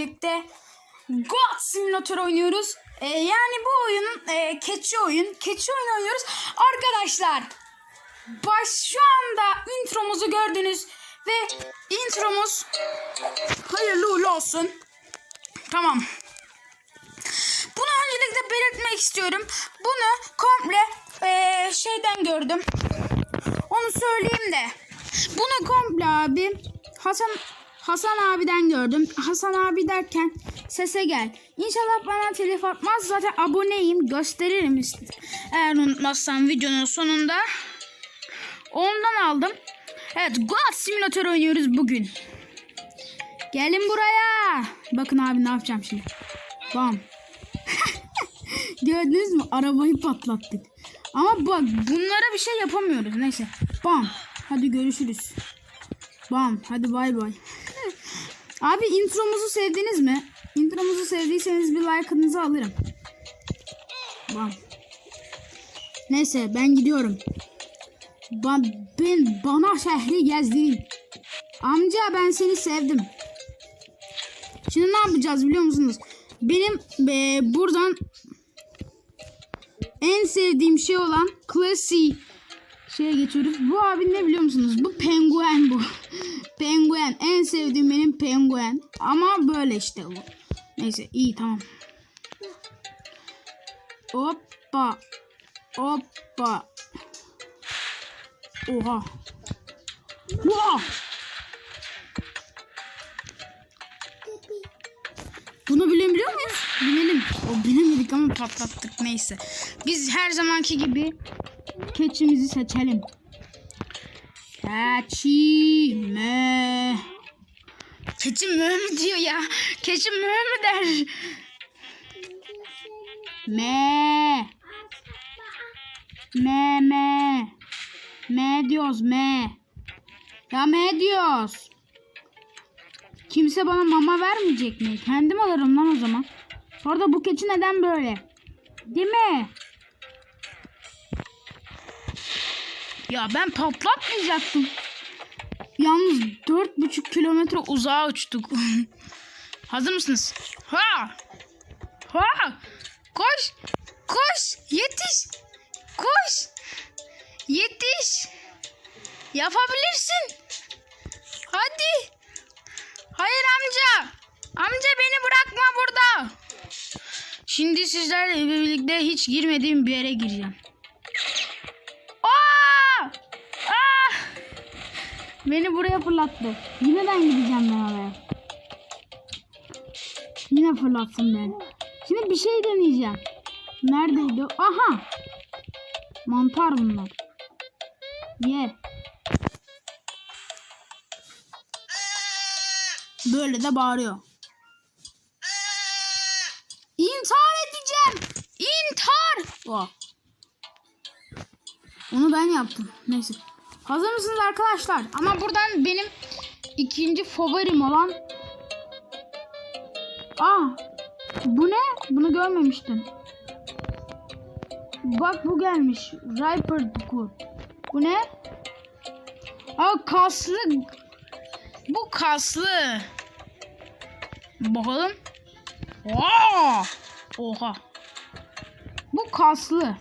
birlikte God Simulator oynuyoruz. Ee, yani bu oyunun e, keçi oyun. Keçi oyun oynuyoruz. Arkadaşlar baş şu anda intromuzu gördünüz ve intromuz hayırlı uğurlu olsun. Tamam. Bunu öncelikle belirtmek istiyorum. Bunu komple e, şeyden gördüm. Onu söyleyeyim de. Bunu komple abi Hasan Hasan abiden gördüm. Hasan abi derken sese gel. İnşallah bana telif atmaz. Zaten aboneyim. Gösteririm. Eğer unutmazsam videonun sonunda. Ondan aldım. Evet God Simulator oynuyoruz bugün. Gelin buraya. Bakın abi ne yapacağım şimdi. Bam. Gördünüz mü? Arabayı patlattık. Ama bak bunlara bir şey yapamıyoruz. Neyse. Bam. Hadi görüşürüz. Bam. Hadi bay bay. Abi intromuzu sevdiniz mi? Intromuzu sevdiyseniz bir like'ınızı alırım. Bam. Neyse ben gidiyorum. Ba ben bana şehri gezdirin. Amca ben seni sevdim. Şimdi ne yapacağız biliyor musunuz? Benim e, buradan en sevdiğim şey olan Classy şeye geçiyoruz. Bu abi ne biliyor musunuz? Bu penguen bu. penguen. En sevdiğim benim penguen. Ama böyle işte bu. Neyse iyi tamam. Hoppa. Hoppa. Oha. Oha. Bunu bilen biliyor muyuz? Bilelim. O bilemedik ama patlattık neyse. Biz her zamanki gibi keçimizi seçelim. Keçi mö. Keçi mö mü diyor ya? Keçi mö mü der? Me. Me me. Me diyoruz me. Ya me diyoruz. Kimse bana mama vermeyecek mi? Kendim alırım lan o zaman. Sonra da bu keçi neden böyle? Değil mi? Ya ben patlatmayacaktım. Yalnız dört buçuk kilometre uzağa uçtuk. Hazır mısınız? Ha! Ha! Koş! Koş! Yetiş! Koş! Yetiş! Yapabilirsin! Hadi! Hayır amca! Amca beni bırakma burada! Şimdi sizlerle birlikte hiç girmediğim bir yere gireceğim. Beni buraya fırlattı. Yineden gideceğim ben oraya. Yine fırlatsın beni. Şimdi bir şey deneyeceğim. Neredeydi? Aha! Mantar bunlar. Ye. Böyle de bağırıyor. İntihar edeceğim. İntihar. Oh. Onu ben yaptım. Neyse. Hazır mısınız arkadaşlar? Ama buradan benim ikinci favorim olan Aa! Bu ne? Bunu görmemiştim. Bak bu gelmiş. Riper Good. Bu ne? Aa kaslı. Bu kaslı. Bakalım. Aa! Oha. Bu kaslı.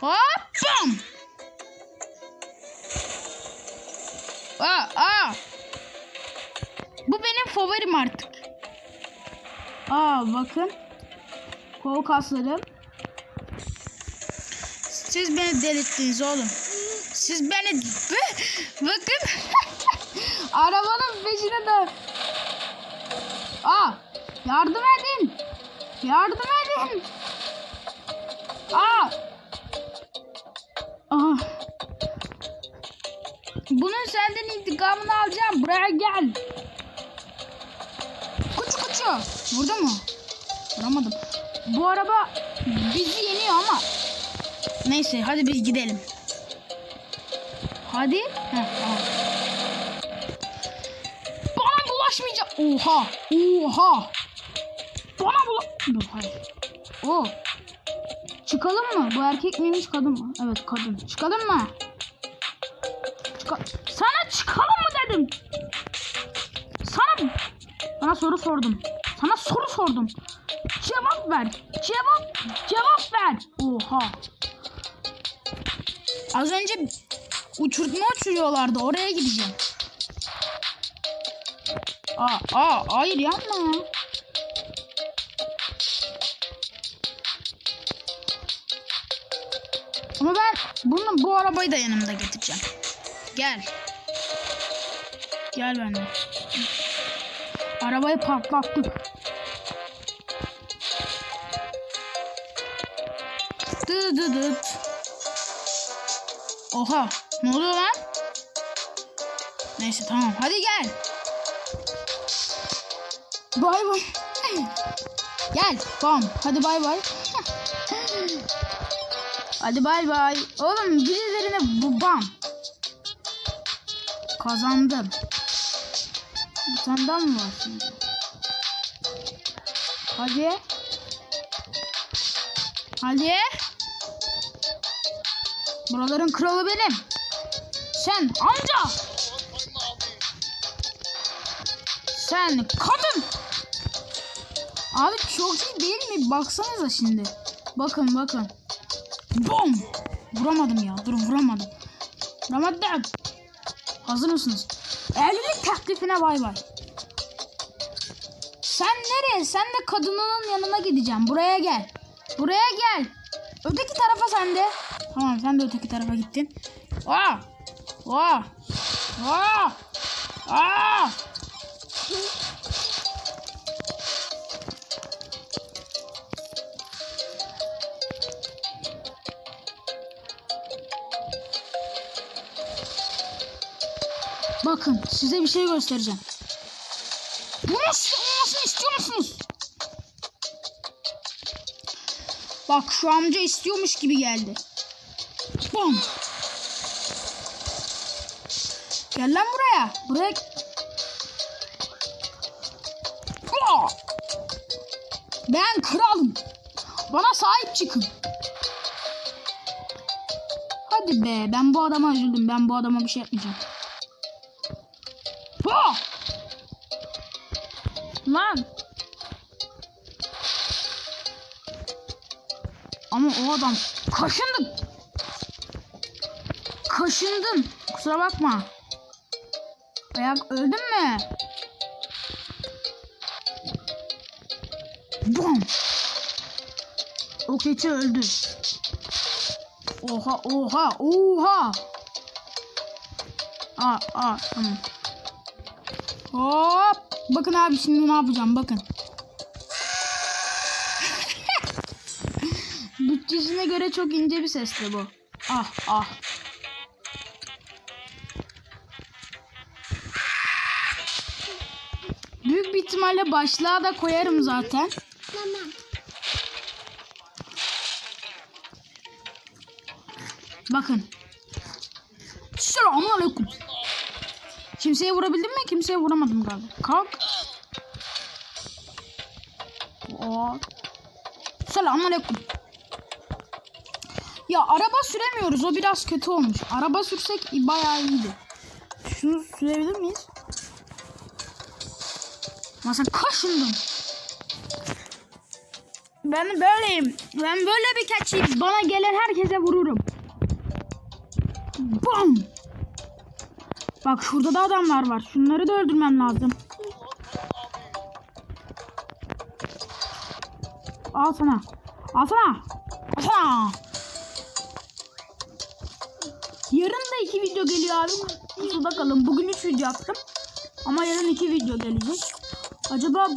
Hop bam. Aa, aa. Bu benim favorim artık. Aa bakın. Kol kaslarım. Siz beni delirttiniz oğlum. Siz beni bakın. Arabanın peşine de. Aa yardım edin. Yardım edin. Aa. Aa. Bunun senden intikamını alacağım. Buraya gel. Kuçu kuçu. Vurdu mu? Vuramadım. Bu araba bizi yeniyor ama. Neyse hadi biz gidelim. Hadi. Heh. Bana bulaşmayacak. Oha. Oha. Bana bula... Hayır. Oo. Çıkalım mı? Bu erkek miymiş kadın mı? Evet kadın. Çıkalım mı? Çıka Sana çıkalım mı dedim. Sana sana soru sordum. Sana soru sordum. Cevap ver. Cevap cevap ver. Oha. Az önce uçurtma uçuruyorlardı. Oraya gideceğim. Aa, aa, hayır yapma bunu bu arabayı da yanımda getireceğim. Gel. Gel benimle. Arabayı patlattık. Dı dı dıt. Oha. Ne oluyor lan? Neyse tamam. Hadi gel. Bay bay. Gel. Tamam. Hadi bay bay. Hadi bay bay. Oğlum birilerine bu bam. Kazandım. Bir tane daha mı var şimdi? Hadi. Hadi. Buraların kralı benim. Sen amca. Sen kadın. Abi çok iyi değil mi? Baksanıza şimdi. Bakın bakın. Bom. Vuramadım ya. Dur vuramadım. Vuramadım. Hazır mısınız? Evlilik teklifine bay bay. Sen nereye? Sen de kadının yanına gideceğim. Buraya gel. Buraya gel. Öteki tarafa sen de. Tamam sen de öteki tarafa gittin. Aa! Aa! Aa! Aa! Bakın size bir şey göstereceğim. Bunu olmasını istiyor musunuz? Bak şu amca istiyormuş gibi geldi. Bom. Gel lan buraya. Buraya. Ben kralım. Bana sahip çıkın. Hadi be ben bu adama üzüldüm. Ben bu adama bir şey yapmayacağım. Ha! Lan. Ama o adam kaşındı. Kaşındın. Kusura bakma. Ayak öldün mü? Bom. O keçi öldü. Oha oha oha. Aa aa tamam. Hop. Bakın abi şimdi ne yapacağım bakın. Bütçesine göre çok ince bir sesli bu. Ah ah. Büyük bir ihtimalle başlığa da koyarım zaten. Tamam. Bakın. Selamünaleyküm. Kimseye vurabildim mi? Kimseye vuramadım galiba. Kalk. Oo. Selamünaleyküm. Ya araba süremiyoruz. O biraz kötü olmuş. Araba sürsek bayağı iyiydi. Şunu sürebilir miyiz? Ama sen. Ben böyleyim. Ben böyle bir keçiyim. Bana gelen herkese vururum. Bam! Bak şurada da adamlar var. Şunları da öldürmem lazım. Al sana. Al sana. Al sana. Yarın da iki video geliyor abi. Kusura bakalım. Bugün üç video yaptım. Ama yarın iki video gelecek. Acaba...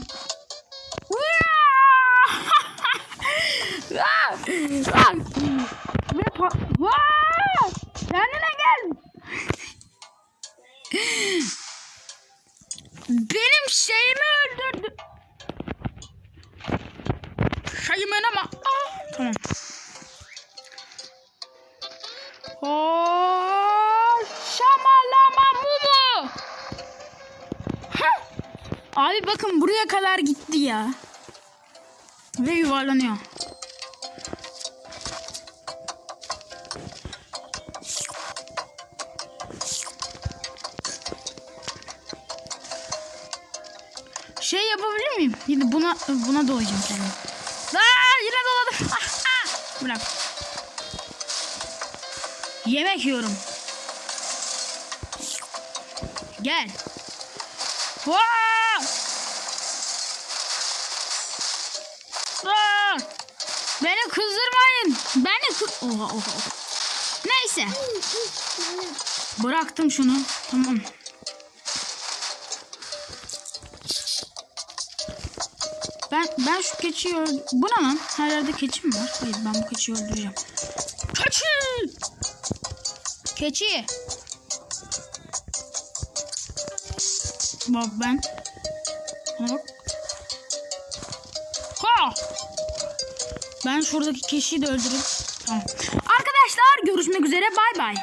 Ve pa- Benim şeyimi öldürdü. Şeyimi ama. Ah, tamam. Oh, şamalama mumu. Heh. Abi bakın buraya kadar gitti ya. Ve yuvarlanıyor. Şey yapabilir miyim? Yine buna buna dolayacağım kendimi. Aa, yine doladım. Bırak. Yemek yiyorum. Gel. Vaa! Aa! Beni kızdırmayın. Beni kı... Oha oha. oha. Neyse. Bıraktım şunu. Tamam. Ben ben şu keçiyi öld... Bu ne lan? Her yerde keçi mi var? Hayır ben bu keçiyi öldüreceğim. Keçi! Keçi! Bak ben. Hop. Ha! Ben şuradaki keçiyi de öldüreyim. Tamam. Arkadaşlar görüşmek üzere. Bay bay.